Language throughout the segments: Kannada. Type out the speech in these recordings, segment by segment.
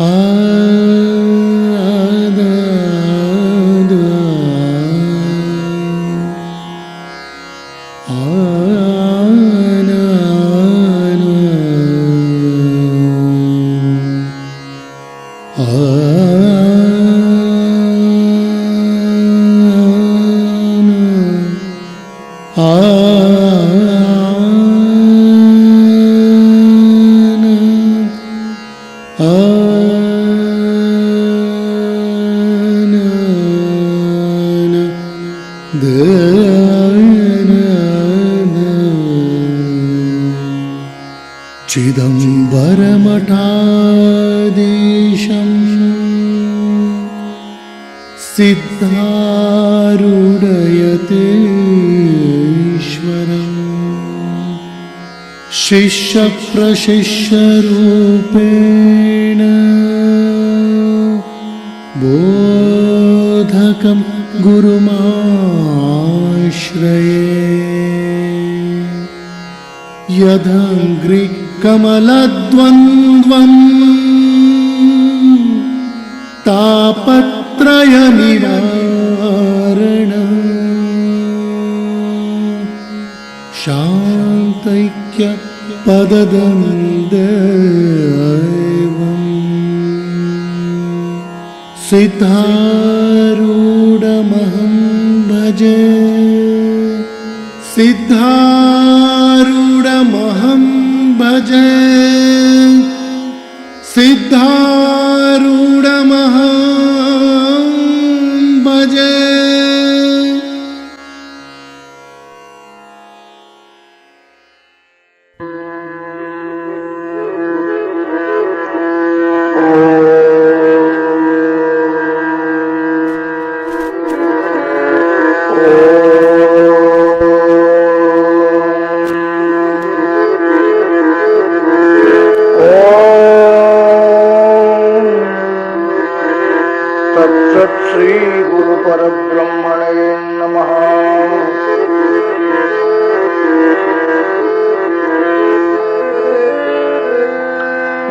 Ah. रूडयते ईश्वर। शिष्यप्रशिष्यरूपेण बोधकं गुरुमाश्रये। यदङ्घ्रिकमलद्वन्द्वम् तापत्रयमिना तापत्रयनिवारण शान्तैक्य पददन्दैवम् सिद्धारूढमहं भजे। सिद्धारूढमहं भजे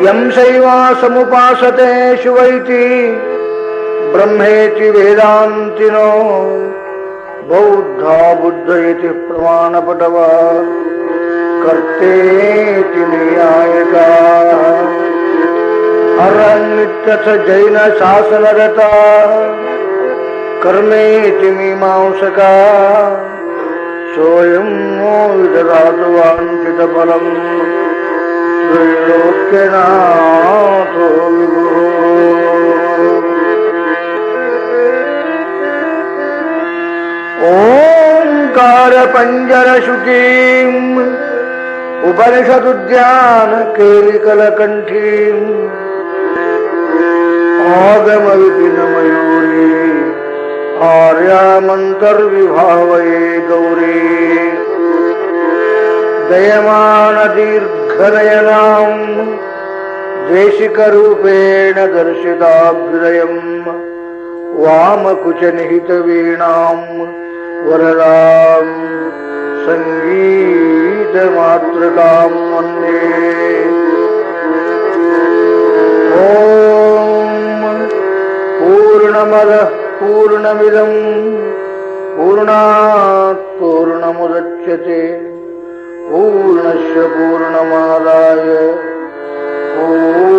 यं शैवासमुपासते शिवैति ब्रह्मेति वेदान्तिनो बौद्धा बुद्ध इति प्रमाणपटव कर्तेति न्यायका। अरण्यथ जैन शासनरता कर्मेति मीमांसका सोऽयं नो विददातु वाञ्छितफलम् ஓங்கார பஞ்சர சுகீம் உபனிஷதுத்யான கேலிகல கண்டீம் ஆகம தயமான தீர்த்த दयमानदीर्घनयनाम् देशिकरूपेण दर्शिताभ्युदयम् वामकुचनिहितवीणाम् वरदाम् सङ्गीतमातृकाम् वन्दे ॐ पूर्णमदः पूर्णमिदम् पूर्णात् पूर्णमुदच्यते पूर्णस्य पूर्णमादाय पूर्णमेवावशिष्यते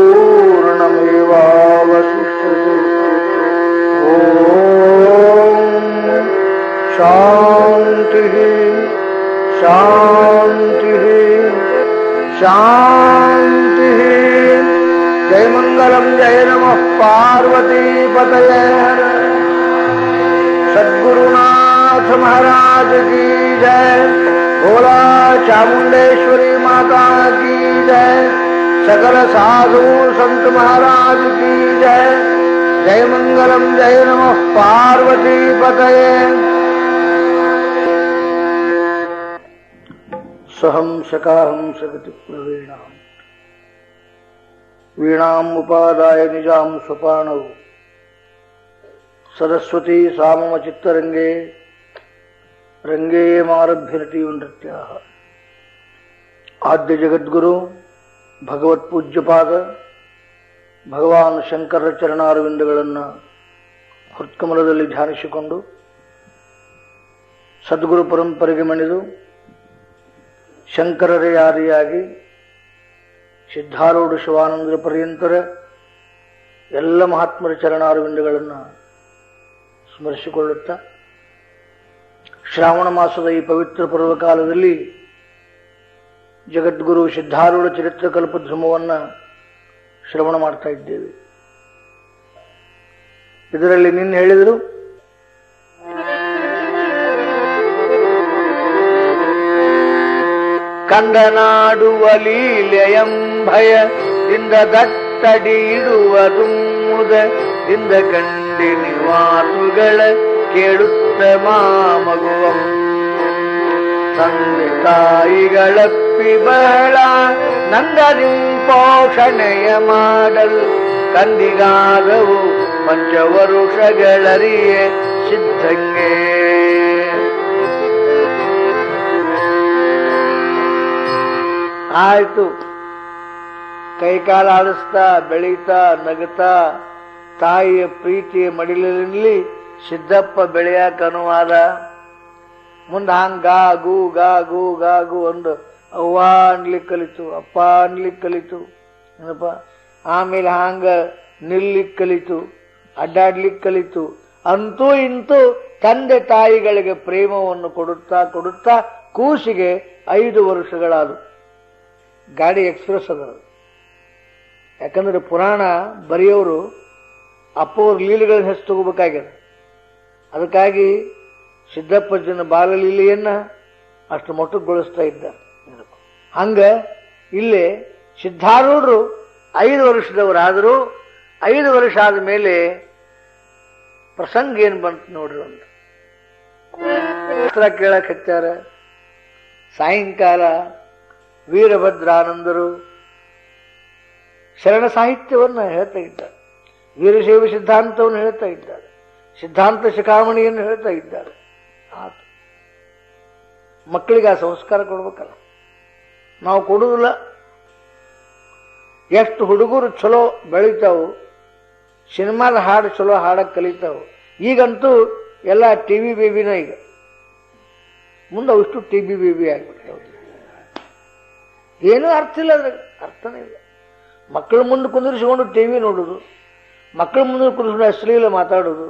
ॐ शान्तिः शान्तिः जय मंगलम जय नमः पार्वती पतये हर सद्गुरुनाथ महाराज की जय। ભોલા ચામુંડેશ્વરી માતા કી જય સકલ સાધુ સંત મહારાજ કી જય જય મંગલમ જય નમઃ પાર્વતી પતયે સહમ સકાહમ સગતિ પ્રવીણામ વીણામ ઉપાદાય નિજામ સ્વપાણવ સરસ્વતી સામમ ચિત્તરંગે ರಂಗೇಯಮಾರಭ್ಯನಟೀವ ನೃತ್ಯ. ಆದ್ಯ ಜಗದ್ಗುರು, ಭಗವತ್ ಪೂಜ್ಯಪಾದ, ಭಗವಾನ್ ಶಂಕರ ಚರಣಾರವಿಂದಗಳನ್ನು ಹೃತ್ಕಮಲದಲ್ಲಿ ಧ್ಯಾನಿಸಿಕೊಂಡು ಸದ್ಗುರು ಪರಂಪರೆಗೆ ಮಣಿದು ಶಂಕರರ ಯಾರಿಯಾಗಿ ಸಿದ್ಧಾರೂಢ ಶಿವಾನಂದರ ಪರ್ಯಂತರ ಎಲ್ಲ ಮಹಾತ್ಮರ ಚರಣಾರವಿಂದಗಳನ್ನು ಸ್ಮರಿಸಿಕೊಳ್ಳುತ್ತಾ ಶ್ರಾವಣ ಮಾಸದ ಈ ಪವಿತ್ರ ಪರ್ವಕಾಲದಲ್ಲಿ ಜಗದ್ಗುರು ಸಿದ್ಧಾರೂಢ ಚರಿತ್ರ ಕಲ್ಪಧ್ರುಮವನ್ನು ಶ್ರವಣ ಮಾಡ್ತಾ ಇದ್ದೇವೆ. ಇದರಲ್ಲಿ ನಿನ್ನೆ ಹೇಳಿದರು ಕಂದನಾಡುವ ಲೀಲೆಯಂಭಯ ಭಯದಿಂದ ದಟ್ಟಡಿ ಇಡುವ ದುಮ್ಮುದದಿಂದ ಕಂಡಿ ಮಾತುಗಳ ಕೇಳುತ್ತ ಮಾಮಗುವಂ. ತಂದೆ ತಾಯಿಗಳಪ್ಪಿ ಬಹಳ ನಂದನಿಂ ಪೋಷಣೆಯ ಮಾಡಲು. ಕಂದಿಗಾದವು ಪಂಚವರುಷಗಳರಿಯೇ ಸಿದ್ಧಂಗೆ ಆಯ್ತು. ಕೈಕಾಲ ಆಡಿಸ್ತಾ ಬೆಳೀತಾ ನಗತಾ ತಾಯಿಯ ಪ್ರೀತಿಯ ಮಡಿಲಿನಲ್ಲಿ ಸಿದ್ದಪ್ಪ ಬೆಳೆಯಕ್ಕೆ ಅನುವಾದ ಮುಂದೆ ಹಂಗ ಗಾ ಗು ಗಾ ಗು ಒಂದು ಅವ್ವ ಅನ್ಲಿಕ್ಕೆ ಕಲಿತು, ಅಪ್ಪ ಅನ್ಲಿಕ್ಕೆ ಕಲಿತು. ಏನಪ್ಪ? ಆಮೇಲೆ ಹಂಗ ನಿಲ್ಲಿಕ್ಕೆ ಕಲಿತು ಅಡ್ಡಾಡ್ಲಿಕ್ಕೆ ಕಲಿತು. ಅಂತೂ ಇಂತೂ ತಂದೆ ತಾಯಿಗಳಿಗೆ ಪ್ರೇಮವನ್ನು ಕೊಡುತ್ತಾ ಕೊಡುತ್ತಾ ಕೂಸಿಗೆ ಐದು ವರ್ಷಗಳಾದವು ಗಾಡಿ ಎಕ್ಸ್ಪ್ರೆಸ್ ಅದ ಯಾಕಂದ್ರೆ ಪುರಾಣ ಬರೆಯೋರು ಅಪ್ಪವ್ರ ಲೀಲೆಗಳನ್ನ ಹೆಸರು ತಗೋಬೇಕಾಗ್ಯದ ಅದಕ್ಕಾಗಿ ಸಿದ್ದಪ್ಪಜ್ಜನ ಬಾಲಲೀಲೆಯನ್ನ ಅಷ್ಟು ಮೊಟ್ಟಗೊಳಿಸ್ತಾ ಇದ್ದ. ಹಂಗ ಇಲ್ಲಿ ಸಿದ್ಧಾರೂಢರು ಐದು ವರ್ಷದವರಾದರೂ ಐದು ವರ್ಷ ಆದ ಮೇಲೆ ಪ್ರಸಂಗ ಏನು ಬಂತು ನೋಡ್ರಿ ಒಂದು. ಹತ್ರ ಕೇಳಕ್ ಹಚ್ಚಾರ ಸಾಯಂಕಾಲ ವೀರಭದ್ರಾನಂದರು ಶರಣ ಸಾಹಿತ್ಯವನ್ನು ಹೇಳ್ತಾ ಇದ್ದಾರೆ ವೀರಶೈವ ಸಿದ್ಧಾಂತವನ್ನು ಹೇಳ್ತಾ ಇದ್ದಾರೆ ಸಿದ್ಧಾಂತ ಶಿಖಾಮಣಿಯನ್ನು ಹೇಳ್ತಾ ಇದ್ದಾರೆ. ಆತ. ಮಕ್ಕಳಿಗೆ ಆ ಸಂಸ್ಕಾರ ಕೊಡ್ಬೇಕಲ್ಲ. ನಾವು ಕೊಡುವುದಿಲ್ಲ. ಎಷ್ಟು ಹುಡುಗರು ಚಲೋ ಬೆಳಿತಾವು, ಸಿನಿಮಾದ ಹಾಡು ಚಲೋ ಹಾಡಕ್ಕೆ ಕಲಿತಾವು. ಈಗಂತೂ ಎಲ್ಲ ಟಿ ವಿ ಬೇಬಿನ ಈಗ. ಮುಂದೆ ಅವಿಷ್ಟು ಟಿ ಬಿ ಬೇಬಿ ಆಗ್ಬಿಟ್ಟು ಏನೂ ಅರ್ಥ ಇಲ್ಲ ಅದ್ರಾಗ ಅರ್ಥನೇ ಇಲ್ಲ. ಮಕ್ಕಳ ಮುಂದೆ ಕುಂದಿರಿಸಿಕೊಂಡು ಟಿ ವಿ ನೋಡೋದು, ಮಕ್ಕಳ ಮುಂದೆ ಕುಂದಿರಿಸಿಕೊಂಡು ಅಶ್ಲೀಲ ಮಾತಾಡೋದು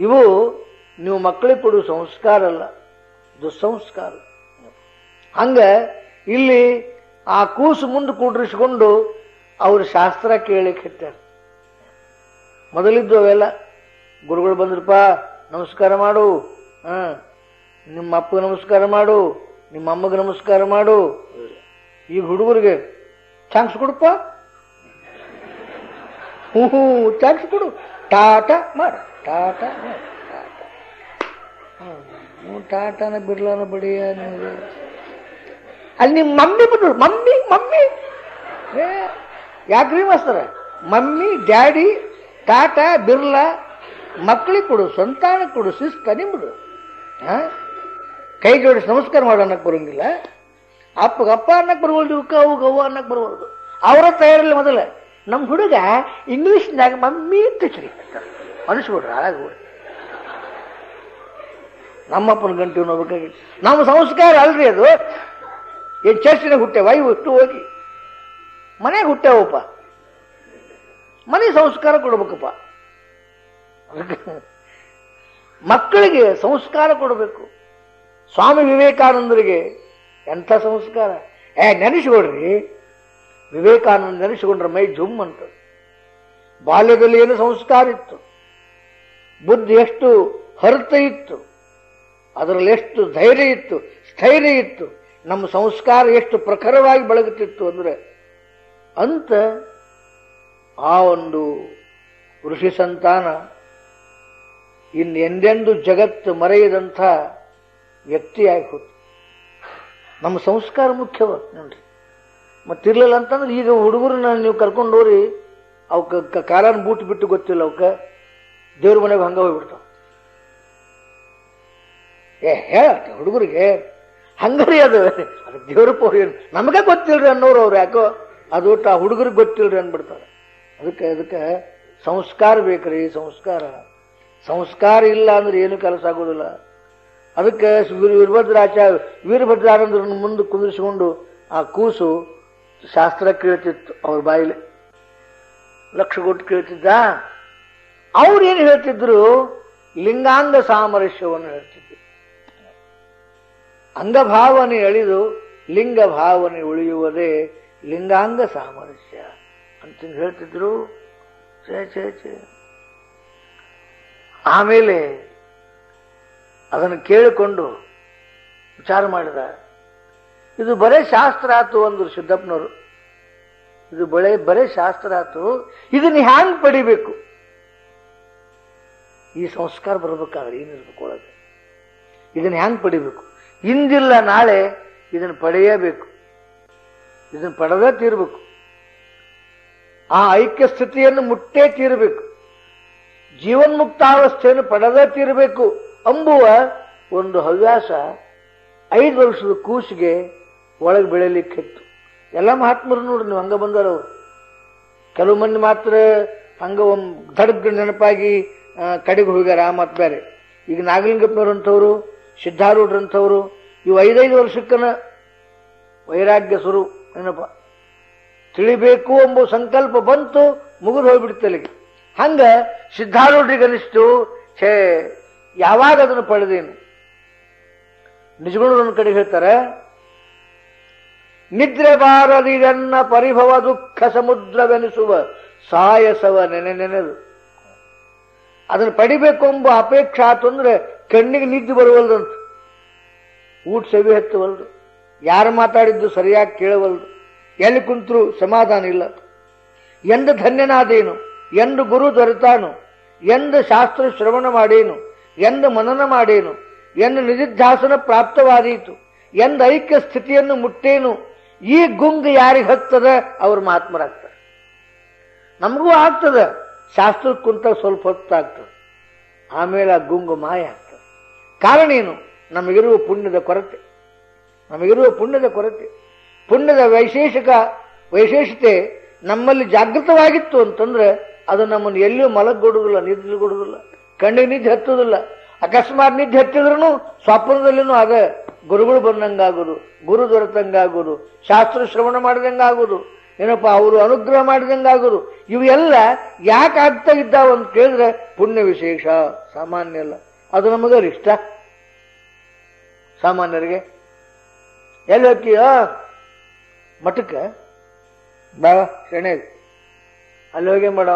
ಇವು ನೀವು ಮಕ್ಕಳಿಗೆ ಕೊಡುವ ಸಂಸ್ಕಾರ ಅಲ್ಲ, ದುಸ್ಸಂಸ್ಕಾರ. ಹಂಗ ಇಲ್ಲಿ ಆ ಕೂಸು ಮುಂದೆ ಕೂಡ್ರಿಸ್ಕೊಂಡು ಅವ್ರ ಶಾಸ್ತ್ರ ಕೇಳಕ್ಕೆ ಹತ್ತಾರ. ಮೊದಲಿದ್ದು ಅವೆಲ್ಲ, ಗುರುಗಳು ಬಂದ್ರಪ್ಪ, ನಮಸ್ಕಾರ ಮಾಡು, ಹ, ನಿಮ್ಮ ಅಪ್ಪಗೆ ನಮಸ್ಕಾರ ಮಾಡು, ನಿಮ್ಮ ಅಮ್ಮಗೆ ನಮಸ್ಕಾರ ಮಾಡು. ಈಗ ಹುಡುಗರಿಗೆ, ಚಾನ್ಸ್ ಕೊಡಪ್ಪ? ಹ್ಞೂ ಚಾನ್ಸ್ ಕೊಡು. ಟಾಟ ಮಾಡು. ಟಾಟ? ಟಾಟ. ಹ್ಞೂ ಟಾಟಾನ ಬಿರ್ಲಾನ ಬಡಿಯ ನಿಮಗೆ ಅಲ್ಲಿ ನಿಮ್ಮ ಮಮ್ಮಿ ಬಂದ್ರು ಮಮ್ಮಿ ಮಮ್ಮಿ. ಏ, ಯಾಕ್ರಿ ಮಾಸ್ತರ ಮಮ್ಮಿ ಡ್ಯಾಡಿ ಟಾಟಾ ಬಿರ್ಲಾ ಮಕ್ಕಳಿಗೆ ಕೊಡು ಸಂತಾನ ಕೊಡು ಶಿಸ್ತ ನಿಮ್ದು ಹಾ? ಕೈ ಜೋಡಿಸಿ ನಮಸ್ಕಾರ ಮಾಡು ಅನ್ನಕ್ಕೆ ಬರೋಂಗಿಲ್ಲ. ಅಪ್ಪಗೆ ಅಪ್ಪ ಅನ್ನಕ್ಕೆ ಬರ್ಬೋದು ಇವಕ್ಕ ಅವು ಗವ್ವ ಅನ್ನಕ್ಕೆ ಬರ್ಬೋದು ಅವರ ತಯಾರಿಲ್ಲ ಮೊದಲ. ನಮ್ಮ ಹುಡುಗ ಇಂಗ್ಲೀಷ್ನಾಗ ಮಮ್ಮಿ ಅಂತ ಹಾಗೆ ಹಾಳಾಗ್ಬಿಡ್ರಿ ನಮ್ಮಪ್ಪನ ಗಂಟು ನೋಡ್ಬೇಕಾಗಿ ನಮ್ಮ ಸಂಸ್ಕಾರ ಅಲ್ರಿ ಅದು. ಏನು ಚರ್ಚಿನಾಗ ಹುಟ್ಟೆವ ಇವು ಇಷ್ಟು ಹೋಗಿ. ಮನೆಗೆ ಹುಟ್ಟ್ಯಾವಪ್ಪ ಮನೆ ಸಂಸ್ಕಾರ ಕೊಡ್ಬೇಕಪ್ಪ. ಮಕ್ಕಳಿಗೆ ಸಂಸ್ಕಾರ ಕೊಡಬೇಕು. ಸ್ವಾಮಿ ವಿವೇಕಾನಂದರಿಗೆ ಎಂಥ ಸಂಸ್ಕಾರ? ಏ, ನೆನೆಸ್ಕೊಡ್ರಿ. ವಿವೇಕಾನಂದ ನೆನೆಸಿಕೊಂಡ್ರೆ ಮೈ ಜುಮ್ ಅಂತ. ಬಾಲ್ಯದಲ್ಲಿ ಏನು ಸಂಸ್ಕಾರ ಇತ್ತು? ಬುದ್ಧಿ ಎಷ್ಟು ಹರಿತ ಇತ್ತು, ಅದರಲ್ಲಿ ಎಷ್ಟು ಧೈರ್ಯ ಇತ್ತು, ಸ್ಥೈರ್ಯ ಇತ್ತು, ನಮ್ಮ ಸಂಸ್ಕಾರ ಎಷ್ಟು ಪ್ರಖರವಾಗಿ ಬೆಳಗುತ್ತಿತ್ತು ಅಂದ್ರೆ ಅಂತ ಆ ಒಂದು ಋಷಿ ಸಂತಾನ ಇನ್ನು ಎಂದೆಂದು ಜಗತ್ತು ಮರೆಯದಂಥ ವ್ಯಕ್ತಿಯಾಗಿ ಹೋತು ನಮ್ಮ ಸಂಸ್ಕಾರ ಮುಖ್ಯವ ನೋಡ್ರಿ. ಮತ್ತಿರ್ಲಿಲ್ಲ ಅಂತಂದ್ರೆ ಈಗ ಹುಡುಗರನ್ನ ನೀವು ಕರ್ಕೊಂಡು ಹೋಗ್ರಿ ಅವಕ್ಕೆ ಕಾಲನ ಬೂಟ್ ಬಿಟ್ಟು ಗೊತ್ತಿಲ್ಲ ಅವಕ್ಕೆ ದೇವ್ರ ಮನೆಗೆ ಹಂಗ ಹೋಗ್ಬಿಡ್ತಾವ. ಏ, ಹೇಳ ಹುಡುಗರಿಗೆ, ಹಂಗರಿ ಅದು. ಅದು ದೇವ್ರ ಪೋರಿ ನಮಗೆ ಗೊತ್ತಿಲ್ರಿ ಅನ್ನೋರು ಅವ್ರು ಯಾಕೋ. ಅದು ಆ ಹುಡುಗರಿಗೆ ಗೊತ್ತಿಲ್ರಿ ಅಂದ್ಬಿಡ್ತಾರೆ. ಅದಕ್ಕೆ ಅದಕ್ಕೆ ಸಂಸ್ಕಾರ ಬೇಕ್ರಿ, ಸಂಸ್ಕಾರ. ಸಂಸ್ಕಾರ ಇಲ್ಲ ಅಂದ್ರೆ ಏನು ಕೆಲಸ ಆಗೋದಿಲ್ಲ. ಅದಕ್ಕೆ ವೀರ- ವೀರಭದ್ರಾಚಾರ್ಯ ವೀರಭದ್ರಾನಂದರನ್ನು ಮುಂದೆ ಕುಂದಿರಿಸಿಕೊಂಡು ಆ ಕೂಸು ಶಾಸ್ತ್ರ ಕೇಳ್ತಿತ್ತು ಅವ್ರ ಬಾಯಿಲೆ ಲಕ್ಷ ಕೊಟ್ಟು ಕೇಳ್ತಿದ್ದ? ಅವ್ರು ಏನು ಹೇಳ್ತಿದ್ರು? ಲಿಂಗಾಂಗ ಸಾಮರಸ್ಯವನ್ನು ಹೇಳ್ತಿದ್ರು. ಅಂಗಭಾವನೆ ಎಳೆದು ಲಿಂಗ ಭಾವನೆ ಉಳಿಯುವುದೇ ಲಿಂಗಾಂಗ ಸಾಮರಸ್ಯ ಅಂತ ಹೇಳ್ತಿದ್ರು. ಛೇ ಛೇ ಛೇ. ಆಮೇಲೆ ಅದನ್ನು ಕೇಳಿಕೊಂಡು ವಿಚಾರ ಮಾಡಿದ. ಇದು ಬರೇ ಶಾಸ್ತ್ರ ಆತು ಅಂದ್ರು ಸಿದ್ದಪ್ಪನವರು ಇದು ಬಳೆ ಬರೇ ಶಾಸ್ತ್ರ ಆತು ಇದನ್ನ ಹ್ಯಾಂಗ್ ಪಡಿಬೇಕು? ಈ ಸಂಸ್ಕಾರ ಬರ್ಬೇಕಾದ್ರೆ ಏನಿರ್ಬೇಕು ಒಳಗೆ ಇದನ್ನ ಹ್ಯಾಂಗ್ ಪಡಿಬೇಕು? ಇಂದಿಲ್ಲ, ನಾಳೆ ಇದನ್ನ ಪಡೆಯಬೇಕು. ಇದನ್ನ ಪಡೆದೇ ತೀರ್ಬೇಕು. ಆ ಐಕ್ಯ ಸ್ಥಿತಿಯನ್ನು ಮುಟ್ಟೇ ತೀರಬೇಕು. ಜೀವನ್ಮುಕ್ತಾವಸ್ಥೆಯನ್ನು ಪಡೆದೇ ತೀರಬೇಕು ಅಂಬುವ ಒಂದು ಹವ್ಯಾಸ ಐದು ವರ್ಷದ ಕೂಸಿಗೆ ಒಳಗೆ ಬೆಳೆಯಲಿಕ್ಕಿತ್ತು ಎಲ್ಲ ಮಹಾತ್ಮರು ನೋಡ್ರಿ ನೀವು ಹಂಗ ಬಂದಾರ ಅವ್ರು ಕೆಲವು ಮಂದಿ ಮಾತ್ರ ಹಂಗ ದಡ್ಗ ನೆನಪಾಗಿ ಕಡೆಗೆ ಹೋಗ್ಯಾರ ಆ ಮತ್ ಬೇರೆ ಈಗ ನಾಗಲಿಂಗಪ್ಪನವ್ರಂಥವ್ರು, ಸಿದ್ಧಾರೂಢರಂಥವ್ರು ಇವು ಐದೈದು ವರ್ಷಕ್ಕನ ವೈರಾಗ್ಯ ಸುರು ಏನಪ್ಪ? ತಿಳಿಬೇಕು ಎಂಬ ಸಂಕಲ್ಪ ಬಂತು, ಮುಗಿದು ಹೋಗ್ಬಿಡ್ತಲ್ಲಿಗೆ ಹಂಗ ಸಿದ್ಧಾರೂಢ್ರಿಗನಿಸ್ತು, ಛೇ, ಯಾವಾಗ ಅದನ್ನು ಪಡೆದೇನು? ನಿಜಗುಣರನ್ನು ಕಡೆ ಹೇಳ್ತಾರೆ, ನಿದ್ರೆ ಬಾರದಿದನ್ನ ಪರಿಭವ ದುಃಖ ಸಮುದ್ರವೆನಿಸುವ ಸಾಯಸವ ನೆನೆ ನೆನೆದು. ಅದನ್ನು ಪಡಿಬೇಕು ಎಂಬ ಅಪೇಕ್ಷೆ ಆತು ಅಂದ್ರೆ ಕಣ್ಣಿಗೆ ನಿದ್ದು ಬರುವಲ್ದಂತ ಊಟ ಸವಿ ಹತ್ತುವಲ್ದು. ಯಾರು ಮಾತಾಡಿದ್ದು ಸರಿಯಾಗಿ ಕೇಳವಲ್ದು. ಎಲ್ಲಿ ಕುಂತರು ಸಮಾಧಾನ ಇಲ್ಲ. ಎಂದು ಧನ್ಯನಾದೇನು? ಎಂದು ಗುರು ದೊರೆತಾನು? ಎಂದು ಶಾಸ್ತ್ರ ಶ್ರವಣ ಮಾಡೇನು? ಎಂದು ಮನನ ಮಾಡೇನು? ಎಂದು ನಿಧಿಧ್ಯಾಸನ ಪ್ರಾಪ್ತವಾದೀತು? ಎಂದು ಐಕ್ಯ ಸ್ಥಿತಿಯನ್ನು ಮುಟ್ಟೇನು? ಈ ಗುಂಗ್ ಯಾರಿಗೆ ಹತ್ತದ? ಅವ್ರ ಮಹಾತ್ಮರಾಗ್ತಾರೆ. ನಮಗೂ ಆಗ್ತದ. ಶಾಸ್ತ್ರಕ್ಕೆ ಕುಂತ ಸ್ವಲ್ಪ ಹೊತ್ತಾಗ್ತದೆ. ಆಮೇಲೆ ಆ ಗುಂಗು ಮಾಯ ಆಗ್ತದೆ. ಕಾರಣ ಏನು? ನಮಗಿರುವ ಪುಣ್ಯದ ಕೊರತೆ. ನಮಗಿರುವ ಪುಣ್ಯದ ಕೊರತೆ. ಪುಣ್ಯದ ವೈಶೇಷಿಕ ವೈಶೇಷತೆ ನಮ್ಮಲ್ಲಿ ಜಾಗೃತವಾಗಿತ್ತು ಅಂತಂದ್ರೆ ಅದು ನಮ್ಮನ್ನು ಎಲ್ಲಿಯೂ ಮಲಗೊಡುದಿಲ್ಲ ನಿದ್ರೆಗೊಡುದಿಲ್ಲ ಕಣ್ಣಿಗೆ ನಿದ್ದೆ ಹತ್ತುವುದಿಲ್ಲ. ಅಕಸ್ಮಾತ್ ನಿದ್ದೆ ಹತ್ತಿದ್ರೂ ಸ್ವಪ್ನದಲ್ಲಿನೂ ಆಗ ಗುರುಗಳು ಬಂದಂಗಾಗೋದು ಗುರು ದೊರೆತಂಗಾಗೋದು ಶಾಸ್ತ್ರ ಶ್ರವಣ ಮಾಡಿದಂಗಾಗೋದು ಏನಪ್ಪ, ಅವರು ಅನುಗ್ರಹ ಮಾಡಿದಂಗಾಗರು ಇವೆಲ್ಲ ಯಾಕೆ ಆಗ್ತಾ ಇದ್ದಾವ ಅಂತ ಕೇಳಿದ್ರೆ, ಪುಣ್ಯ ವಿಶೇಷ, ಸಾಮಾನ್ಯ ಅಲ್ಲ ಅದು ನಮಗೆ ಇಷ್ಟ ಸಾಮಾನ್ಯರಿಗೆ. ಎಲ್ಲಿ ಹೋಗ್ತೀಯ? ಮಠಕ್ಕೆ. ಬಾ ಶೆಣೆ ಅಲ್ಲಿ ಹೋಗಿ ಮಾಡ?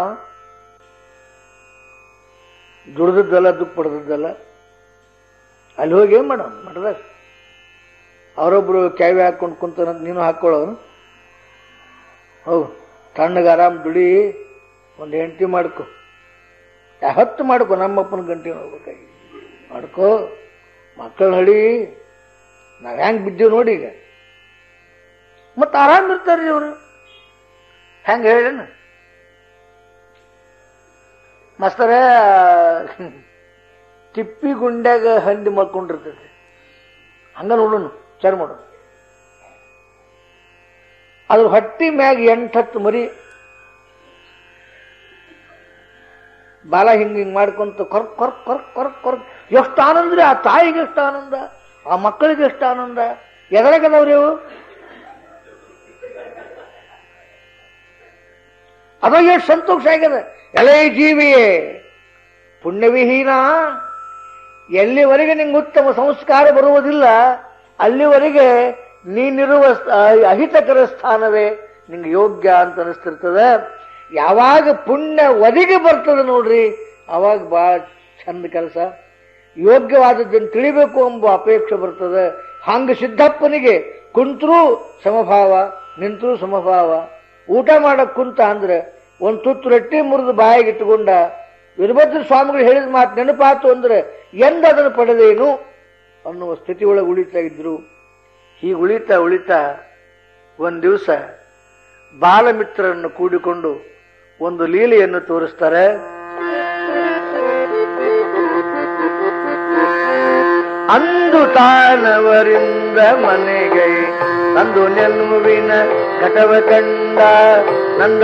ದುಡ್ದದ್ದಲ್ಲ ದುಃಖ ಪಡೆದದ್ದಲ್ಲ ಅಲ್ಲಿ ಹೋಗಿ ಏನು ಮಾಡ? ಮಠದಾಗ. ಅವರೊಬ್ರು ಕ್ಯಾವಿ ಹಾಕೊಂಡು ಕುಂತ ನೀನು ಹಾಕೊಳ್ಳೋ ಹೋಗು ತಣ್ಣಗೆ ಆರಾಮ್ ದುಡಿ, ಒಂದು ಹೆಂಡತಿ ಮಾಡ್ಕೊ. ಯಾವತ್ತು ಮಾಡ್ಕೊ, ನಮ್ಮಪ್ಪನ ಗಂಟೆ ಹೋಗ್ಬೇಕಾಗಿ. ಮಾಡ್ಕೊ. ಮಕ್ಕಳನ್ನ ಹಳಿ, ನಾವ್ ಹೆಂಗ್ ಬಿದ್ದೀವಿ ನೋಡಿ ಈಗ. ಮತ್ತೆ ಆರಾಮ್ ಇರ್ತಾರ ಅವರು ಹೆಂಗ ಹೇಳೇನು? ಮಸ್ತರ, ತಿಪ್ಪಿ ಗುಂಡ್ಯಾಗ ಹಂದಿ ಮಲ್ಕೊಂಡಿರ್ತೈತಿ ಹಂಗ ನೋಡೋಣ ವಿಚಾರ ಮಾಡೋಣ ಅದ್ರ ಹೊಟ್ಟಿ ಮ್ಯಾಗ ಎಂಟತ್ತು ಮರಿ ಬಾಲ ಹಿಂಗ ಹಿಂಗ್ ಮಾಡ್ಕೊಂತ ಕೊರ್ಕ್ ಕೊರ್ಕ್ ಕೊರ್ಕ್ ಕೊರ್ಕ್ ಕೊರ್ಕ್. ಎಷ್ಟು ಆನಂದ ರೀ ಆ ತಾಯಿಗೆ ಎಷ್ಟು ಆನಂದ, ಆ ಮಕ್ಕಳಿಗೆ ಎಷ್ಟು ಆನಂದ. ಎದರಾಗದವ್ರಿ ಅವು ಅದ ಎಷ್ಟು ಸಂತೋಷ ಆಗ್ಯದ. ಎಲೆ ಜೀವಿಯೇ, ಪುಣ್ಯವಿಹೀನ. ಎಲ್ಲಿವರೆಗೆ ನಿಂಗೆ ಉತ್ತಮ ಸಂಸ್ಕಾರ ಬರುವುದಿಲ್ಲ, ಅಲ್ಲಿವರೆಗೆ ನೀನಿರುವ ಅಹಿತಕರ ಸ್ಥಾನವೇ ನಿಂಗೆ ಯೋಗ್ಯ ಅಂತ ಅನಿಸ್ತಿರ್ತದ. ಯಾವಾಗ ಪುಣ್ಯ ಒದಗಿ ಬರ್ತದೆ ನೋಡ್ರಿ, ಅವಾಗ ಬಹಳ ಚಂದ ಕೆಲಸ. ಯೋಗ್ಯವಾದದ್ದನ್ನು ತಿಳಿಬೇಕು ಎಂಬ ಅಪೇಕ್ಷೆ ಬರ್ತದೆ. ಹಂಗ ಸಿದ್ದಪ್ಪನಿಗೆ ಕುಂತ್ರೂ ಸಮಭಾವ, ನಿಂತರೂ ಸಮಭಾವ. ಊಟ ಮಾಡಕ್ ಕುಂತ ಅಂದ್ರೆ ಒಂದ್ ತುತ್ತು ರೊಟ್ಟಿ ಮುರಿದು ಬಾಯಿಗೆ ಇಟ್ಟುಕೊಂಡ ವೀರಭದ್ರ ಸ್ವಾಮಿಗಳು ಹೇಳಿದ ಮಾತು ನೆನಪಾತು ಅಂದ್ರೆ ಎಂದ ಅದನ್ನು ಪಡೆದೇನು ಅನ್ನುವ ಸ್ಥಿತಿ ಒಳಗೆ ಉಳಿತಾ ಇದ್ರು ಹೀಗೆ ಉಳಿತಾ ಉಳಿತಾ ಒಂದು ದಿವಸ ಬಾಲಮಿತ್ರರನ್ನು ಕೂಡಿಕೊಂಡು ಒಂದು ಲೀಲೆಯನ್ನು ತೋರಿಸ್ತಾರೆ. ಅಂದು ತಾನವರಿಂದ ಮನೆಗೆ ಅಂದು ನೆನ್ಮುವಿನ ಘಟವ ಕಂಡ ನಂದ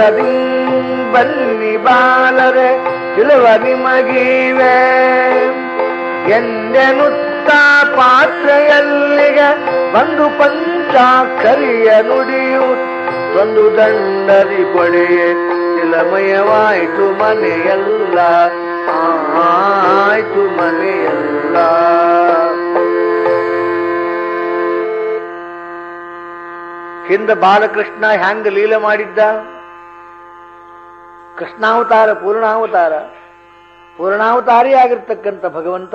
ಬನ್ನಿ ಬಾಲರೆ ತಿಳುವ ನಿಮಗಿವೆ. ಪಾತ್ರೆಯಲ್ಲಿಗ ಬಂದು ಪಂಚಾಕ್ಷರಿಯ ನುಡಿಯು ಒಂದು ದಂಡರಿ ಕೊಳೆಯೇ, ತಿಲಮಯವಾಯಿತು ಮನೆಯಲ್ಲ, ಆಯ್ತು ಮನೆಯಲ್ಲ. ಹಿಂದ ಬಾಲಕೃಷ್ಣ ಹ್ಯಾಂಗ ಲೀಲೆ ಮಾಡಿದ್ದ? ಕೃಷ್ಣಾವತಾರ, ಪೂರ್ಣಾವತಾರ ಪೂರ್ಣಾವತಾರಿ ಆಗಿರ್ತಕ್ಕಂಥ ಭಗವಂತ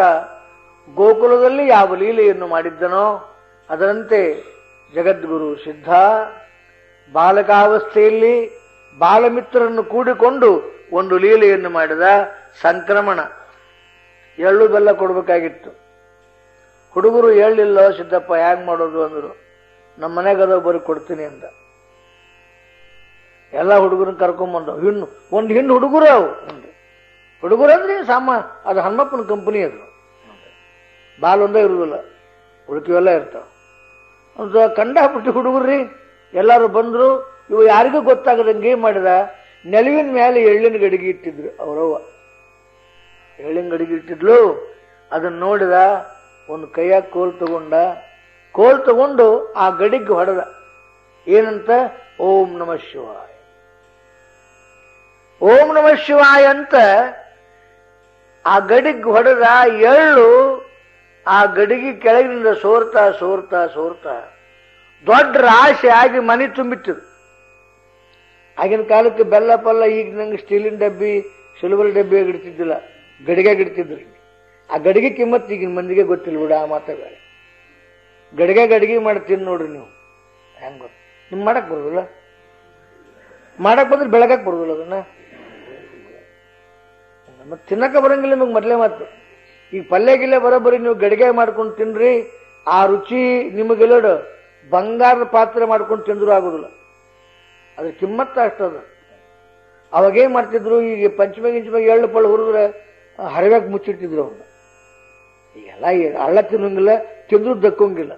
ಗೋಕುಲದಲ್ಲಿ ಯಾವ ಲೀಲೆಯನ್ನು ಮಾಡಿದ್ದನೋ ಅದರಂತೆ ಜಗದ್ಗುರು ಸಿದ್ಧ. ಬಾಲಕಾವಸ್ಥೆಯಲ್ಲಿ ಬಾಲಮಿತ್ರರನ್ನು ಕೂಡಿಕೊಂಡು ಒಂದು ಲೀಲೆಯನ್ನು ಮಾಡಿದ ಸಂಕ್ರಮಣ. ಎಳ್ಳು ಬೆಲ್ಲ ಕೊಡಬೇಕಾಗಿತ್ತು. ಹುಡುಗರು ಎಳ್ಳಿಲ್ಲ ಸಿದ್ದಪ್ಪ ಹ್ಯಾಂಗ್ ಮಾಡೋದು ಅಂದರು. ನಮ್ಮ ಮನೆಗೆ ಅದ ಬರೀ ಕೊಡ್ತೀನಿ ಅಂತ ಎಲ್ಲ ಹುಡುಗರನ್ನ ಕರ್ಕೊಂಬಂದವು ಹೆಣ್ಣು, ಒಂದು ಹೆಣ್ಣು ಹುಡುಗರು ಅವು ಹುಡುಗರು ಅಂದ್ರೆ ಸಾಮ ಅದು ಹನುಮಪ್ಪನ ಕಂಪನಿ ಅದು. ಬಾಲ್ ಒಂದೇ ಇರುವುದಿಲ್ಲ. ಉಳಿಕೆವೆಲ್ಲ ಇರ್ತಾವ. ಒಂದು ಕಂಡ ಹುಟ್ಟಿ ಹುಡುಗರ್ರಿ, ಎಲ್ಲರೂ ಬಂದರು, ಇವು ಯಾರಿಗೂ ಗೊತ್ತಾಗದಂಗೆ ಮಾಡಿದ? ನೆಲವಿನ ಮೇಲೆ ಎಳ್ಳಿನ ಗಡಿಗೆ ಇಟ್ಟಿದ್ರು ಅವರವ್ವ. ಎಳ್ಳಿನ ಗಡಿಗೆ ಇಟ್ಟಿದ್ಲು, ಅದನ್ನ ನೋಡಿದ, ಒಂದು ಕೈಯಾಗ ಕೋಲ್ ತಗೊಂಡ, ಕೋಲ್ ತಗೊಂಡು ಆ ಗಡಿಗೆ ಹೊಡೆದ. ಏನಂತ? ಓಂ ನಮ ಶಿವಾಯ. ಓಂ ನಮ ಶಿವಾಯ ಅಂತ ಆ ಗಡಿಗೆ ಹೊಡೆದ ಎಳ್ಳು ಆ ಗಡಿಗೆ ಕೆಳಗಿನಿಂದ ಸೋರ್ತಾ ಸೋರ್ತಾ ಸೋರ್ತಾ ದೊಡ್ಡ ರಾಶಿ ಆಗಿ ಮನೆ ತುಂಬಿತ್ತು. ಆಗಿನ ಕಾಲಕ್ಕೆ ಬೆಲ್ಲ ಪಲ್ಲ ಈಗ ನಂಗೆ ಸ್ಟೀಲಿನ ಡಬ್ಬಿ, ಸಿಲ್ವರ್ ಡಬ್ಬಿ ಇಡ್ತಿದ್ದಿಲ್ಲ. ಗಡಿಗೆ ಇಡ್ತಿದ್ರು. ಆ ಗಡಿಗೆ ಕಿಮ್ಮತ್ ಈಗಿನ ಮಂದಿಗೆ ಗೊತ್ತಿಲ್ಲ ಬಿಡ, ಆ ಮಾತುಗಳು ಗಡಿಗೆ ಗಡಿಗೆ ಮಾಡ್ತೀನಿ ನೋಡ್ರಿ ನೀವು. ಹೆಂಗ ಗೊತ್ತು? ನಿಮ್ ಮಾಡಕ್ ಬರೋದಿಲ್ಲ? ಮಾಡಕ್ ಬಂದ್ರೆ ಬೆಳಗಕ್ ಬರುದಿಲ್ಲ ಅದನ್ನ. ಮತ್ತೆ ತಿನ್ನಕ ಬರಂಗಿಲ್ಲ ನಿಮಗೆ ಮೊದಲೇ ಮಾತು. ಈಗ ಪಲ್ಯ ಗಿಲ್ಲೆ ಬರೋಬ್ಬರಿ ನೀವು ಗಡಿಗೆ ಮಾಡ್ಕೊಂಡು ತಿನ್ರಿ, ಆ ರುಚಿ ನಿಮಗೆಲ್ಲೋಡು ಬಂಗಾರದ ಪಾತ್ರೆ ಮಾಡ್ಕೊಂಡು ತಿಂದ್ರು ಆಗುದಿಲ್ಲ. ಅದ್ರ ಕಿಮ್ಮತ್ತ ಅಷ್ಟದ ಅವಾಗೇನ್ ಮಾಡ್ತಿದ್ರು, ಈಗ ಪಂಚಮಿ ಗಿಂಚಮಿಗೆ ಎಳ್ಳು ಪಳ್ಳು ಹುರಿದ್ರೆ ಹರಿವ್ಯಾಗ ಮುಚ್ಚಿಟ್ಟಿದ್ರು ಅವನ್ನ ಈಗೆಲ್ಲ ಹಳ್ಳ ತಿನ್ನಂಗಿಲ್ಲ, ತಿಂದ್ರು ದಕ್ಕೋಂಗಿಲ್ಲ.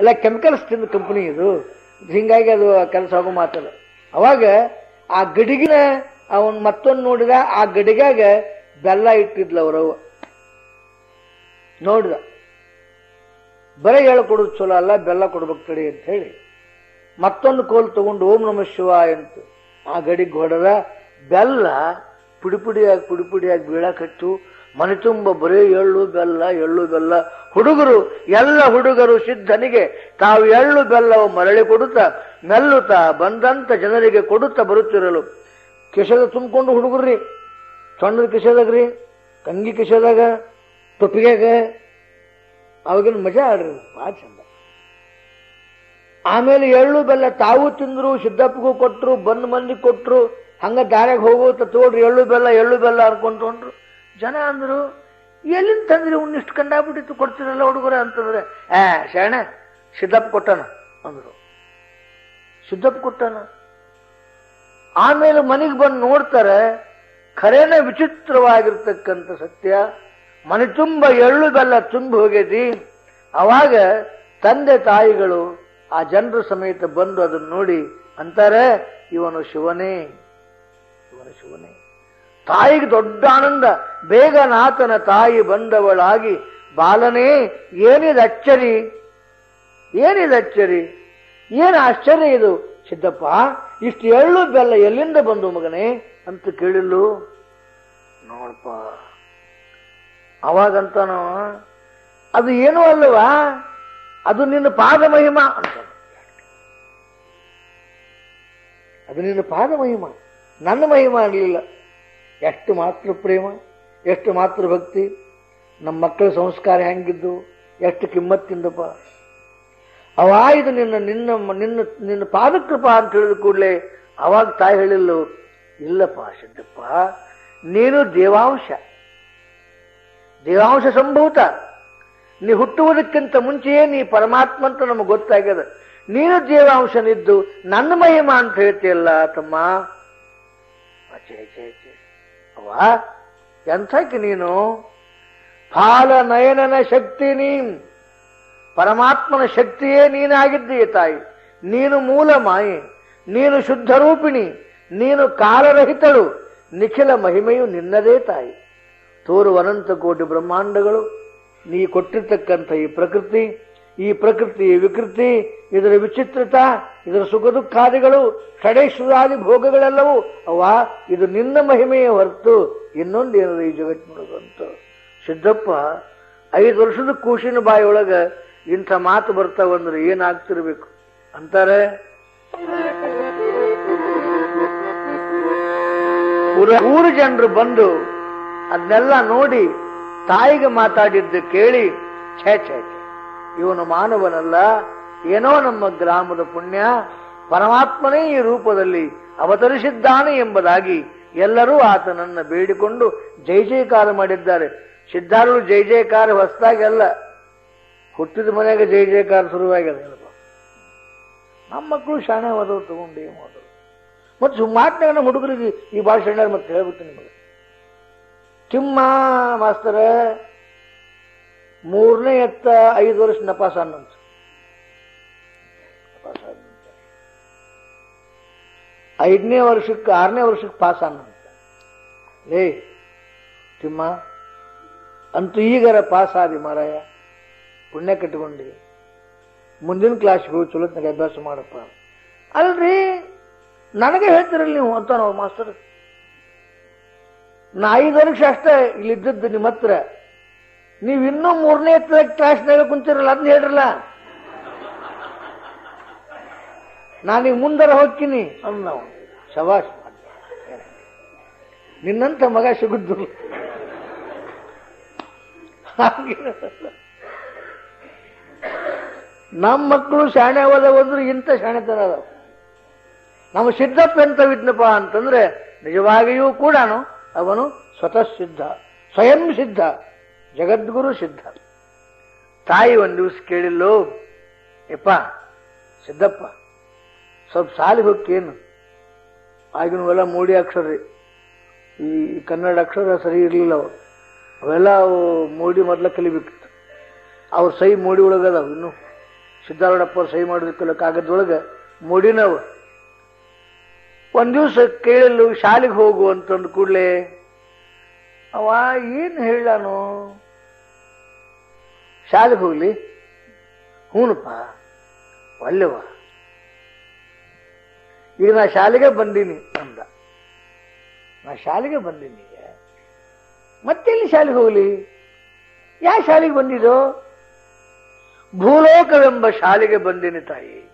ಎಲ್ಲ ಕೆಮಿಕಲ್ಸ್ ತಿಂದ ಕಂಪನಿ ಇದು. ಹಿಂಗಾಗಿ ಅದು ಕೆಲಸ ಆಗೋ ಮಾತಲ್ಲ. ಅವಾಗ ಆ ಗಡಿಗಿನ ಅವನ್ ಮತ್ತೊಂದು ನೋಡಿದ, ಆ ಗಡಿಗಾಗ ಬೆಲ್ಲ ಇಟ್ಟಿದ್ಲ ನೋಡಿದ. ಬರೀ ಎಳ್ಳು ಕೊಡೋದು ಚಲೋ ಅಲ್ಲ, ಬೆಲ್ಲ ಕೊಡ್ಬೇಕು ತಡಿ ಅಂತ ಹೇಳಿ. ಮತ್ತೊಂದು ಕೋಲ್ ತಗೊಂಡು ಓಂ ನಮ ಶಿವ ಅಂತ. ಆ ಗಡಿಗೆ ಹೊಡೆದ ಬೆಲ್ಲ ಪುಡಿಪುಡಿಯಾಗಿ ಪುಡಿಪುಡಿಯಾಗಿ ಪುಡಿ ಪುಡಿಯಾಗಿ ಬೀಳಕತ್ತು. ಮನೆ ತುಂಬ ಬರೀ ಎಳ್ಳು ಬೆಲ್ಲ ಎಳ್ಳು ಬೆಲ್ಲ. ಹುಡುಗರು, ಎಲ್ಲ ಹುಡುಗರು ಸಿದ್ಧನಿಗೆ ತಾವು ಎಳ್ಳು ಬೆಲ್ಲವು ಮರಳಿ ಕೊಡುತ್ತಾ, ಮೆಲ್ಲುತ್ತಾ ಬಂದಂತ ಜನರಿಗೆ ಕೊಡುತ್ತಾ ಬರುತ್ತಿರಲು. ಕಿಶದ ತುಂಬಿಕೊಂಡು ಹುಡುಗರ್ರಿ ಸಣ್ಣದ ರೀ, ಕಂಗಿ ಕಿಶದಾಗ ತೊಪ್ಪಿಗೆಗ ಅವಾಗಿನ ಮಜಾ ಆಡ್ರಿ, ಭಾಳ ಚಂದ. ಆಮೇಲೆ ಎಳ್ಳು ಬೆಲ್ಲ ತಾವು ತಿಂದ್ರು, ಸಿದ್ದಪ್ಪಗೂ ಕೊಟ್ಟರು ಬಂದ್ ಮಂದಿ ಕೊಟ್ಟರು ಹಂಗ ದಾರ್ಯಾಗ ಹೋಗುತ್ತ ತೋಡ್ರಿ ಎಳ್ಳು ಬೆಲ್ಲ ಎಳ್ಳು ಬೆಲ್ಲ ಅನ್ಕೊಂಡ್ರು ಜನ ಅಂದ್ರು, ಎಲ್ಲಿಂದ ತಂದ್ರಿ ಇಷ್ಟು ಕಂಡಾಬಿಟ್ಟಿತ್ತು ಕೊಡ್ತಿರಲ್ಲ ಹುಡುಗರ ಅಂತಂದ್ರೆ ಆ ಶರಣ, ಸಿದ್ದಪ್ಪ ಕೊಟ್ಟನ, ಅಂದ್ರು. ಸಿದ್ದಪ್ಪ ಕೊಟ್ಟನ. ಆಮೇಲೆ ಮನೆಗೆ ಬಂದು ನೋಡ್ತಾರೆ ಖರೇನ ವಿಚಿತ್ರವಾಗಿರ್ತಕ್ಕಂಥ ಸತ್ಯ. ಮನೆ ತುಂಬ ಎಳ್ಳು ಬೆಲ್ಲ ತುಂಬಿ ಹೋಗೈತಿ. ಅವಾಗ ತಂದೆ ತಾಯಿಗಳು ಆ ಜನರ ಸಮೇತ ಬಂದು ಅದನ್ನು ನೋಡಿ ಅಂತಾರೆ, ಇವನು ಶಿವನೇ ಇವನು ಶಿವನೇ. ತಾಯಿಗೆ ದೊಡ್ಡ ಆನಂದ. ಬೇಗ ನಾತನ ತಾಯಿ ಬಂದವಳಾಗಿ, ಬಾಲನೇ, ಏನಿದೆ ಅಚ್ಚರಿ? ಏನಿದೆ ಅಚ್ಚರಿ? ಏನು ಆಶ್ಚರ್ಯ ಇದು? ಸಿದ್ದಪ್ಪ, ಇಷ್ಟು ಎಳ್ಳು ಬೆಲ್ಲ ಎಲ್ಲಿಂದ ಬಂದು ಮಗನೇ? ಅಂತ ಕೇಳಿಲ್ಲು ನೋಡಪ್ಪ ಅವಾಗಂತಾನು ಅದು ಏನೂ ಅಲ್ಲವಾ? ಅದು ನಿನ್ನ ಪಾದ ಮಹಿಮಾ ಅಂತ ಅದು. ನಿನ್ನ ಪಾದ ಮಹಿಮ ನನ್ನ ಮಹಿಮ ಆಗಲಿಲ್ಲ. ಎಷ್ಟು ಮಾತ್ರ ಪ್ರೇಮ, ಎಷ್ಟು ಮಾತ್ರ ಭಕ್ತಿ. ನಮ್ಮ ಮಕ್ಕಳ ಸಂಸ್ಕಾರ ಹೆಂಗಿದ್ದು, ಎಷ್ಟು ಕಿಮ್ಮತ್ತಿಂದಪ್ಪ. ಅವ ಇದು ನಿನ್ನ ನಿನ್ನ ನಿನ್ನ ನಿನ್ನ ಪಾದಕೃಪ ಅಂತ ಹೇಳಿದ ಕೂಡಲೇ ಅವಾಗ ತಾಯಿ ಹೇಳಿಲ್ಲ ಇಲ್ಲಪ್ಪ, ಸಿದ್ದಪ್ಪ ನೀನು ದೇವಾಂಶ. ದೇವಾಂಶ ಸಂಭೂತ. ನೀ ಹುಟ್ಟುವುದಕ್ಕಿಂತ ಮುಂಚೆಯೇ ನೀ ಪರಮಾತ್ಮ ಅಂತ ನಮಗೆ ಗೊತ್ತಾಗ್ಯದ. ನೀನು ದೇವಾಂಶನಿದ್ದು ನನ್ನ ಮಹಿಮ ಅಂತ ಹೇಳ್ತೀಯಲ್ಲ ತಮ್ಮ. ಅವ ಎಂಥಕ್ಕೆ ನೀನು? ಫಾಲ ನಯನನ ಶಕ್ತಿ ನೀ ಪರಮಾತ್ಮನ ಶಕ್ತಿಯೇ ನೀನಾಗಿದ್ದೀಯ ತಾಯಿ. ನೀನು ಮೂಲ ಮಾಯಿ. ನೀನು ಶುದ್ಧ ರೂಪಿಣಿ. ನೀನು ಕಾಲರಹಿತಳು. ನಿಖಿಲ ಮಹಿಮೆಯು ನಿನ್ನದೇ ತಾಯಿ. ತೋರುವ ಅನಂತ ಕೋಟಿ ಬ್ರಹ್ಮಾಂಡಗಳು, ನೀ ಕೊಟ್ಟಿರ್ತಕ್ಕಂಥ ಈ ಪ್ರಕೃತಿ ಈ ಪ್ರಕೃತಿ ವಿಕೃತಿ, ಇದರ ವಿಚಿತ್ರತ, ಇದರ ಸುಖ ದುಃಖಾದಿಗಳು ಷಡೇಶ್ವರಾದಿ ಭೋಗಗಳೆಲ್ಲವೂ ಅವ ಇದು ನಿನ್ನ ಮಹಿಮೆಯ ಹೊರತು ಇನ್ನೊಂದೇನದು ಈ ಜಗತ್ತಿನೊಳಗಂತ ಸಿದ್ದಪ್ಪ, ಐದು ವರ್ಷದ ಕೂಸಿನ ಬಾಯಿಯೊಳಗ ಇಂಥ ಮಾತು ಬರ್ತಾವಂದ್ರೆ ಏನಾಗ್ತಿರ್ಬೇಕು? ಅಂತಾರೆ ಊರ- ಜನರು ಬಂದು ಅದನ್ನೆಲ್ಲ ನೋಡಿ ತಾಯಿಗೆ ಮಾತಾಡಿದ್ದು ಕೇಳಿ ಛೇ ಛೇ ಇವನು ಮಾನವನಲ್ಲ. ಏನೋ ನಮ್ಮ ಗ್ರಾಮದ ಪುಣ್ಯ. ಪರಮಾತ್ಮನೇ ಈ ರೂಪದಲ್ಲಿ ಅವತರಿಸಿದ್ದಾನೆ ಎಂಬುದಾಗಿ ಎಲ್ಲರೂ ಆತನನ್ನ ಬೇಡಿಕೊಂಡು ಜೈ ಜಯಕಾರ ಮಾಡಿದ್ದಾರೆ. ಸಿದ್ಧಾರರು ಜೈ ಜಯಕಾರ ಹೊಸದಾಗಿ ಅಲ್ಲ. ಹುಟ್ಟಿದ ಮನೆಗೆ ಜೈ ಜಯಕಾರ ಶುರುವಾಗಿದೆ. ನಮ್ಮ ಮಕ್ಕಳು ಶಾಣೆ ತಗೊಂಡು ಓದೋದು ಮತ್ತು ಸುಮಾಟ್ನಾಗ ನಮ್ಮ ಹುಡುಗರಿಗೆ ಈ ಭಾಷಣ ಮತ್ತೆ ಹೇಳ್ಬಿಟ್ಟು ನಿಮಗೆ. ತಿಮ್ಮ ಮಾಸ್ತರ ಮೂರನೇ ಎತ್ತ ಐದು ವರ್ಷ ನಪಾಸ ಅನ್ನಂತ ನಪಾಸ ಅನ್ನಂತ. ಐದನೇ ವರ್ಷಕ್ಕೆ, ಆರನೇ ವರ್ಷಕ್ಕೆ ಪಾಸ್ ಅನ್ನಂತ ಲೇ, ತಿಮ್ಮ, ಅಂತೂ ಈಗರ ಪಾಸ್ ಆದಿ ಮಾರಾಯ. ಪುಣ್ಯ ಕಟ್ಕೊಂಡಿ ಮುಂದಿನ ಕ್ಲಾಸ್ಗೆ ಹೋಗಿ ಚಲೋತ್ನಾಗ ಅಭ್ಯಾಸ ಮಾಡಪ್ಪ. ಅಲ್ರಿ ನನಗೆ ಹೇಳ್ತಿರಲಿ ನೀವು ಅಂತ ನಾವು ಮಾಸ್ತರ್ ನಾ ಐದು ವರ್ಷ ಅಷ್ಟೇ ಇಲ್ಲಿದ್ದದ್ದು ನಿಮ್ಮ ಹತ್ರ. ನೀವು ಇನ್ನೂ ಮೂರನೇ ಕ್ಲಾಸ್ನಾಗ ಕುಂತಿರಲ್ಲ ಅದನ್ನ ಹೇಳ್ರಲ್ಲ? ನಾನೀಗ ಮುಂದರ ಹೋಗ್ತೀನಿ ಅಂದ್ ನಾವು. ಶವಾಸ್ ನಿನ್ನಂತ ಮಗ ಸಿಗುದ್ದು ನಮ್ಮ ಮಕ್ಕಳು ಶಾಣೆ ಹೋದ ಹೋದ್ರೆ ಇಂಥ ಶಾಣೆತನ ಅದಾವ. ನಮ್ಮ ಸಿದ್ಧಪ್ಪ ಎಂತವಿದ್ನಪ್ಪ ಅಂತಂದ್ರೆ ನಿಜವಾಗಿಯೂ ಕೂಡ ಅವನು ಸ್ವತಃ ಸಿದ್ಧ, ಸ್ವಯಂ ಸಿದ್ಧ, ಜಗದ್ಗುರು ಸಿದ್ಧ. ತಾಯಿ ಒಂದು ದಿವಸ ಕೇಳಿಲ್ಲೋ ಯಪ್ಪ, ಸಿದ್ದಪ್ಪ, ಸ್ವಲ್ಪ ಸಾಲಿಗೆ ಹೋಗ್ಕೇನು ಆಗಿನವೆಲ್ಲ ಮೂಡಿ ಅಕ್ಷರ ಈ ಕನ್ನಡ ಅಕ್ಷರ ಸರಿ ಇರಲಿಲ್ಲ ಅವು. ಅವೆಲ್ಲ ಅವು ಮೂಡಿ ಮೊದಲ ಕಲಿಬೇಕಿತ್ತು. ಅವ್ರ ಸಹಿ ಮೂಡಿ ಒಳಗದಾವ. ಇನ್ನು ಸಿದ್ದಾರೂಢಪ್ಪ ಅವ್ರು ಸಹಿ ಮಾಡೋದಕ್ಕೆಲ್ಲ ಕಾಗದೊಳಗೆ ಮೂಡಿನವು. ಒಂದ್ ದಿವಸ ಕೇಳಲು ಶಾಲೆಗೆ ಹೋಗು ಅಂತಂದು ಕೂಡಲೇ ಅವ ಏನ್ ಹೇಳಾನು ಶಾಲೆಗೆ ಹೋಗ್ಲಿ, ಹೂನಪ್ಪ ಒಳ್ಳೆವ ಈಗ ನಾ ಶಾಲೆಗೆ ಬಂದೀನಿ, ಅಂದ. ನಾ ಶಾಲೆಗೆ ಬಂದೀನಿ. ಮತ್ತೆಲ್ಲಿ ಶಾಲೆಗೆ ಹೋಗ್ಲಿ? ಯಾ ಶಾಲೆಗೆ ಬಂದಿದ್ದು ಭೂಲೋಕವೆಂಬ ಶಾಲೆಗೆ ಬಂದೀನಿ ತಾಯಿ.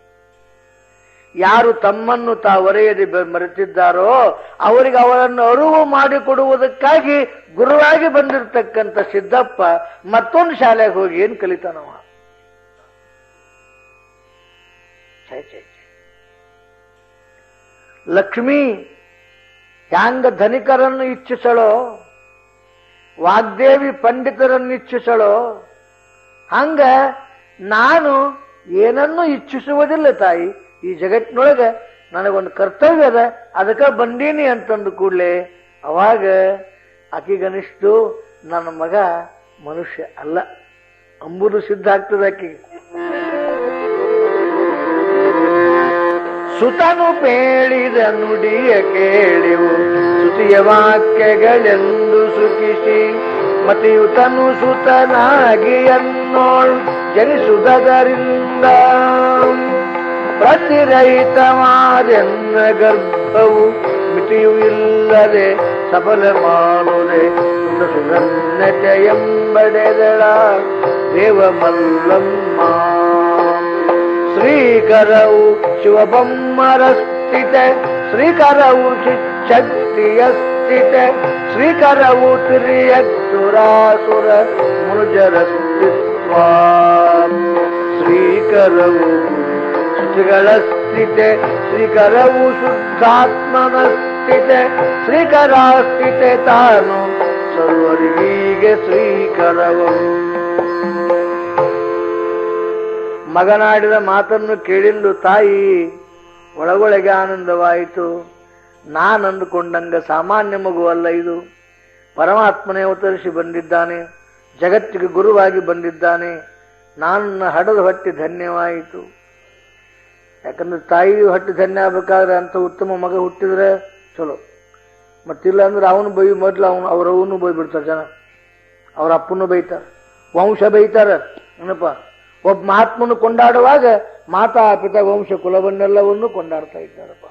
ಯಾರು ತಮ್ಮನ್ನು ತಾ ಒರೆಯದೆ ಬೆ- ಮರೆತಿದ್ದಾರೋ ಅವರಿಗೆ ಅವರನ್ನು ಅರಿವು ಮಾಡಿಕೊಡುವುದಕ್ಕಾಗಿ ಗುರುವಾಗಿ ಬಂದಿರತಕ್ಕಂಥ ಸಿದ್ದಪ್ಪ ಮತ್ತೊಂದು ಶಾಲೆಗೆ ಹೋಗಿ ಏನ್ ಕಲಿತಾನವ? ಲಕ್ಷ್ಮೀ, ಹ್ಯಾಂಗ ಧನಿಕರನ್ನು ಇಚ್ಛಿಸಳೋ? ವಾಗ್ದೇವಿ ಪಂಡಿತರನ್ನು ಇಚ್ಛಿಸಳೋ? ಹಂಗ ನಾನು ಏನನ್ನೂ ಇಚ್ಛಿಸುವುದಿಲ್ಲ ತಾಯಿ. ಈ ಜಗತ್ತಿನೊಳಗೆ ನನಗೊಂದು ಕರ್ತವ್ಯ ಅದ, ಅದಕ್ಕೆ ಬಂದೀನಿ ಅಂತಂದು ಕೂಡಲೇ ಅವಾಗ ಆಕಿಗನಿಷ್ಟು ನನ್ನ ಮಗ ಮನುಷ್ಯ ಅಲ್ಲ. ಅಂಬುದು ಸಿದ್ಧ ಆಗ್ತದೆ ಆಕೆಗೆ. ಸುತನು ಪೇಳಿದ ನುಡಿಯ ಕೇಳಿವು ಸುತಿಯ ವಾಕ್ಯಗಳೆಂದು ಸುಖಿಸಿ ಮತಿಯುತನು ಸುತನಾಗಿ ಅನ್ನೋಳ್ ಜನಿಸುವುದರಿಂದ ಪ್ರತಿರಹಿತವಾದೆನ್ನ ಗರ್ಭವು ಮಿತಿಯೂ ಇಲ್ಲದೆ ಸಫಲ ಮಾಡುದೆ ಸುಧನ್ಯತೆ ಎಂಬಡೆದಳ ದೇವ ಮಲ್ಲಮ್ಮ. ಶ್ರೀಕರವು ಶಿವಬೊಮ್ಮರ ಸ್ಥಿತ ಶ್ರೀಕರವು ಶಕ್ತಿಯ ಸ್ಥಿತ ಶ್ರೀಕರವು ತಿರಿಯಕ್ಷುರಾಸುರ ಮುಜರ ಸ್ಥಿತ್ವ ಶ್ರೀಕರವು ಶ್ರುತಿಗಳ ಸ್ಥಿತೆ, ಶ್ರೀಕರವು ಶುದ್ಧಾತ್ಮನ ಸ್ಥಿತೆ ಶ್ರೀಕರ ಸ್ಥಿತೆ ತಾನು ಸರ್ವರಿಗೀಗೆ ಶ್ರೀಕರವು. ಮಗನಾಡಿದ ಮಾತನ್ನು ಕೇಳಿಲ್ಲು ತಾಯಿ, ಒಳಗೊಳಗೆ ಆನಂದವಾಯಿತು. ನಾನು ಅಂದುಕೊಂಡಂಗ ಸಾಮಾನ್ಯ ಮಗುವಲ್ಲ ಇದು. ಪರಮಾತ್ಮನೇ ಅವತರಿಸಿ ಬಂದಿದ್ದಾನೆ, ಜಗತ್ತಿಗೆ ಗುರುವಾಗಿ ಬಂದಿದ್ದಾನೆ. ನಾನು ಹಡದು ಹೊಟ್ಟೆ ಧನ್ಯವಾಯಿತು. ಯಾಕಂದ್ರೆ ತಾಯಿ ಹೊಟ್ಟೆ ಧನ್ಯ ಆಗ್ಬೇಕಾದ್ರೆ ಅಂತ ಉತ್ತಮ ಮಗ ಹುಟ್ಟಿದ್ರೆ ಚಲೋ. ಮತ್ತಿಲ್ಲ ಅಂದ್ರೆ ಅವನು ಬೈ ಮೊದ್ಲು ಅವನು ಅವರವನು ಬೈಬಿಡ್ತಾರೆ ಜನ. ಅವ್ರ ಅಪ್ಪನು ಬೈತಾರೆ. ವಂಶ ಬೈತಾರ. ಏನಪ್ಪ? ಒಬ್ಬ ಮಹಾತ್ಮನು ಕೊಂಡಾಡುವಾಗ ಮಾತಾ ಪಿತ ವಂಶ ಕುಲವನ್ನೆಲ್ಲವನ್ನು ಕೊಂಡಾಡ್ತಾ ಇದ್ದಾರಪ್ಪ.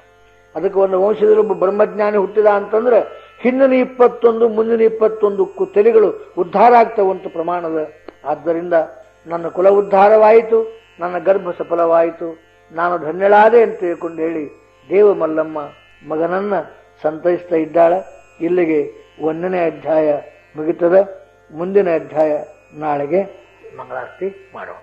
ಅದಕ್ಕೆ ಒಂದು ವಂಶದಲ್ಲಿ ಒಬ್ಬ ಬ್ರಹ್ಮಜ್ಞಾನಿ ಹುಟ್ಟಿದ ಅಂತಂದ್ರೆ ಹಿಂದಿನ ಇಪ್ಪತ್ತೊಂದು, ಮುಂದಿನ ಇಪ್ಪತ್ತೊಂದು ತಲೆಗಳು ಉದ್ಧಾರ ಆಗ್ತವಂತ ಪ್ರಮಾಣದ. ಆದ್ದರಿಂದ ನನ್ನ ಕುಲ ಉದ್ಧಾರವಾಯಿತು, ನನ್ನ ಗರ್ಭ ಸಫಲವಾಯಿತು. ನಾನು ಧನ್ಯಳಾದೆ ಅಂತ ತಿಳ್ಕೊಂಡು ಹೇಳಿ, ದೇವ ಮಲ್ಲಮ್ಮ ಮಗನನ್ನ ಸಂತೈಸ್ತಾ ಇದ್ದಾಳೆ. ಇಲ್ಲಿಗೆ ಒಂದನೇ ಅಧ್ಯಾಯ ಮುಗಿತದ. ಮುಂದಿನ ಅಧ್ಯಾಯ ನಾಳೆಗೆ ಮಂಗಳಾರತಿ ಮಾಡೋಣ.